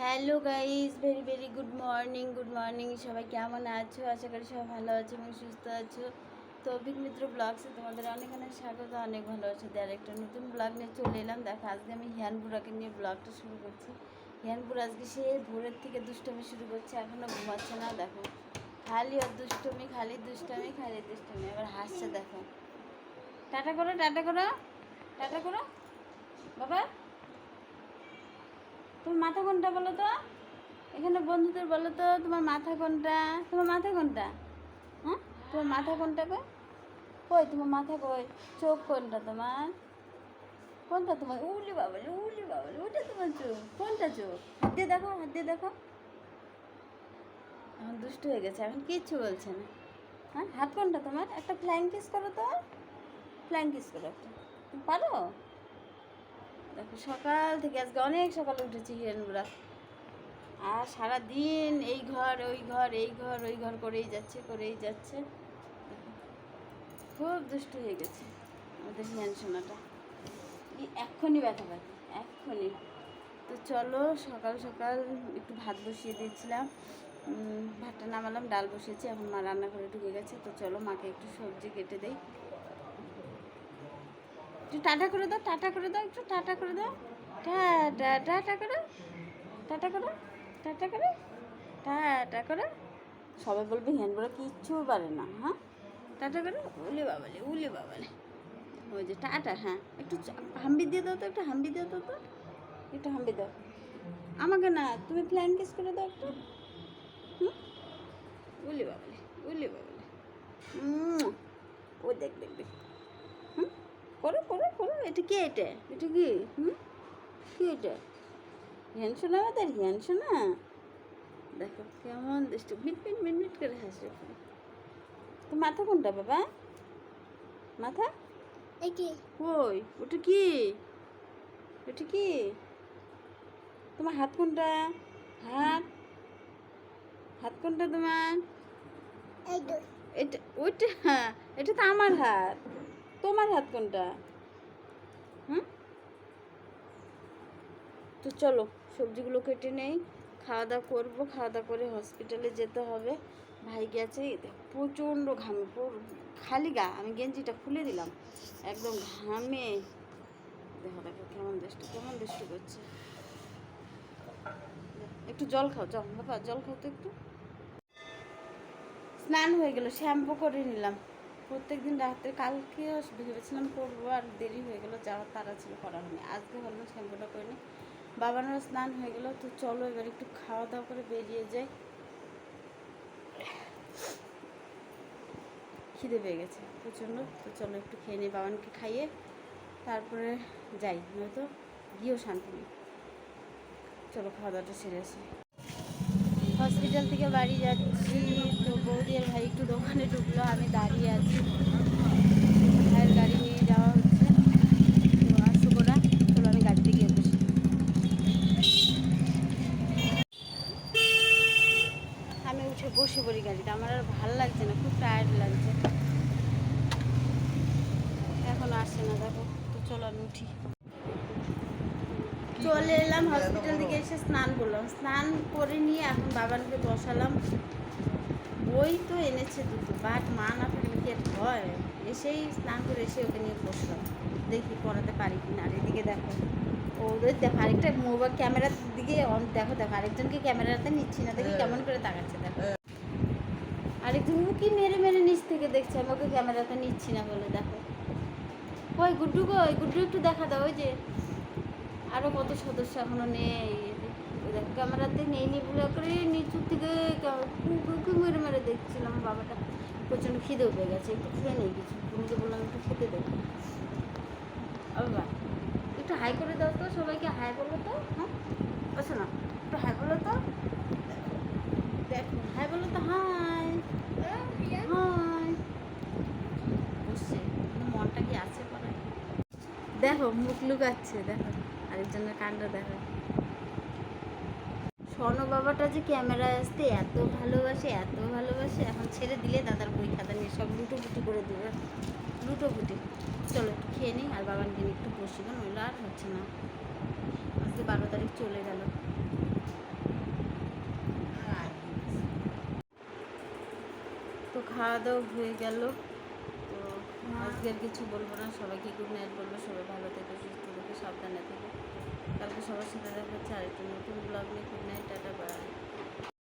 Hello guys very very good morning good morning সবাই কেমন আছো? আশা করি সবাই ভালো আছো এবং সুস্থ আছো। তো অভিক মিত্র ব্লগসে তোমাদের অনেক অনেক স্বাগত, অনেক ভালো আছো। আর একটা নতুন ব্লগ নিয়ে চলে এলাম। দেখো, আজকে আমি হিয়ানপুরাকে নিয়ে ব্লগটা শুরু করছি। হিয়ানপুর আজকে সে ভোরের থেকে দুষ্টমি শুরু করছে এখনও ঘুমাচ্ছে না, দেখো। খালি আর দুষ্টমি, খালি দুষ্টমি খালি দুষ্টমি। এবার হাসছে, দেখো। টাটা করো টাটা করো টাটা করো। বাবা। তোমার মাথা কোনটা বলো তো? এখানে বন্ধুদের বলো তো, তোমার মাথা কোনটা? তোমার মাথা কোনটা? হ্যাঁ? তোমার মাথা কোনটা কই? কই তোমার মাথা কই? চোখ কোনটা তোমার? কোনটা তোমার? উলি বাবালে উলি বাবালে, ওটা তোমার চোখ। কোনটা চোখ? হাত দিয়ে দেখো, হাত দিয়ে দেখো। এখন দুষ্ট হয়ে গেছে, এখন কিচ্ছু বলছে না। হ্যাঁ? হাত কোনটা তোমার? একটা ফ্ল্যাং কিস করো তো। ফ্ল্যাং কিস করো একটা। পারো? দেখো, সকাল থেকে আজকে অনেক সকালে উঠেছি হিরেনগুলা আর সারা দিন এই ঘর, ওই ঘর, এই ঘর, ওই ঘর করেই যাচ্ছে করেই যাচ্ছে। খুব দুষ্ট হয়ে গেছে আমাদের হিয়ান সোনাটা। এক্ষুনি ব্যথা পাবে এক্ষুনি। তো চলো, সকাল সকাল একটু ভাত বসিয়ে দিয়েছিলাম। ভাতটা নামালাম, ডাল বসিয়েছি, এখন মা রান্না করে ঢুকে গেছে। তো চলো, মাকে একটু সবজি কেটে দেই। একটু টাটা করে দাও, টাটা করে দাও একটু, টাটা করে দাও। টাটা টাটা করো। টাটা করো টাটা করো। টাটা করো। সবাই বলবে হ্যান বলে কিচ্ছু পারে না হ্যাঁ? টাটা করো, উলি বাবালে উলি বাবালে ওই যে টাটা হ্যাঁ। একটু হাম্বি দিয়ে দাও তো, একটু হাম্বি দিয়ে দাও তো। একটু হাম্বি দাও। আমাকে না, তুমি ফ্ল্যান কিস করে দাও একটু। হুম? উলি বাবালে উলি বাবালে ও দেখ দেখ দেখ। করো করো করো। এটা কি এটা? এটা কি? হুম? কি এটা? হ্যান শোনা আমাদের হ্যান শোনা দেখো কেমন দুষ্ট। মিট মিট মিট মিট করে হাসে তো মাথা কোনটা বাবা? মাথা? কি? ওই ওটা কি? ওটা কি? তোমার হাত কোনটা? হাত? হাত কোনটা তোমার? এই এটা ওইটা এটা তো আমার হাত। তোমার হাত কোনটা? হুম? তো চলো, সবজিগুলো কেটে নেই। খাওয়া দাওয়া করব। খাওয়া দাওয়া করে হসপিটালে যেতে হবে। ভাই গেছে প্রচণ্ড ঘামে খালি গা। আমি গেঞ্জিটা খুলে দিলাম। একদম ঘামে। দেখো দেখো কেমন দুষ্টু, কেমন দৃষ্টি করছে। একটু জল খাও জল বাবা, জল খাও তো একটু। স্নান হয়ে গেল, শ্যাম্পু করে নিলাম। প্রত্যেক দিন রাত্রে, কালকে ভেবেছিলাম করব আর দেরি হয়ে গেলো, যাওয়ার তারা ছিল করা হয়নি। আজকে ভাবলাম শ্যাম্পুটা করে নিই। বাবারও স্নান হয়ে গেলো, তো চলো এবার একটু খাওয়া দাওয়া করে বেরিয়ে যাই। খিদে পেয়ে গেছে প্রচণ্ড, তো চলো একটু খেয়ে নিই বাবানকে খাইয়ে, তারপরে যাই। নয়তো গিয়েও শান্তি নেই। চলো খাওয়া দাওয়াটা সেরে আসি। হসপিটাল থেকে বাড়ি যাচ্ছি, তো বৌদি আর ভাই একটু দোকানে ঢুকলো, আমি দাঁড়িয়ে আছি। ভাইয়ের গাড়ি নিয়ে যাওয়া হচ্ছে। তো আসব না চলো আমি গাড়িতে গিয়ে বসি। আমি উঠে বসে পড়ি গাড়িতে, আমার আর ভালো লাগছে না, খুব টায়ার্ড লাগছে। এখনও আসছে না, দেখো। তো চলো আমি উঠি। চলে এলাম হসপিটাল থেকে এসে স্নান করলাম। স্নান করে নিয়ে এখন বাবানকে বসালাম। বই তো এনেছে দুটো বাট মা না থাকলে কি হয়? এসেই স্নান করে এসে ওকে নিয়ে বসলাম। দেখি পড়াতে পারি কি না এদিকে দেখো ওদের দেখো আরেকটা মোবাইল ক্যামেরার দিকে অন- দেখো দেখো আরেকজনকে ক্যামেরাতে নিচ্ছি না দেখি কেমন করে তাকাচ্ছে দেখো। আরেকজন কি মেরে মেরে নিচ থেকে দেখছে আমি ওকে ক্যামেরাতে নিচ্ছি না বলে দেখো। ওই গুড্ডু কই গুড্ডু একটু দেখা দাও ওই যে আরও কত সদস্য এখনও নেই। ক্যামেরাতে নেই নি বলে করে নিচু থেকে কুকুরকে মেরে মেরে দেখছিলাম। বাবাটা প্রচণ্ড খিদেও পেয়ে গেছে, একটু খেয়ে নেই কিছু। তুমিকে বললাম একটু খেতে দেবো একটু হাই করে দাও তো, সবাইকে হাই বলো তো। হ্যাঁ? বসো না, একটু হাই বলো তো। দেখো হাই বলো তো হাই হাই বসছে, মনটা কি আছে দেখো, মুখ লুকাচ্ছে, দেখো। আরেকজনের কাণ্ড স্বর্ণ বাবাটা যে ক্যামেরা আসতে এত ভালোবাসে এত ভালোবাসে এখন ছেড়ে দিলে দাদার বই খাতা নিয়ে সব করে দেবে। চলো একটু খেয়ে নিই আর বাবার একটু আর হচ্ছে না। আজকে বারো তারিখ চলে গেল। তো খাওয়া দাওয়া হয়ে গেল। তো আজকে আর কিছু বলব না সবাইকে গুড নাইট বলব সবাই ভালো থেকে সুস্থ থেকে সাবধানে থেকে। কালকে সবার সাথে দেখা হচ্ছে। আরেকটি নতুন ব্লগ নিয়ে গুড নাইট টাটা বাই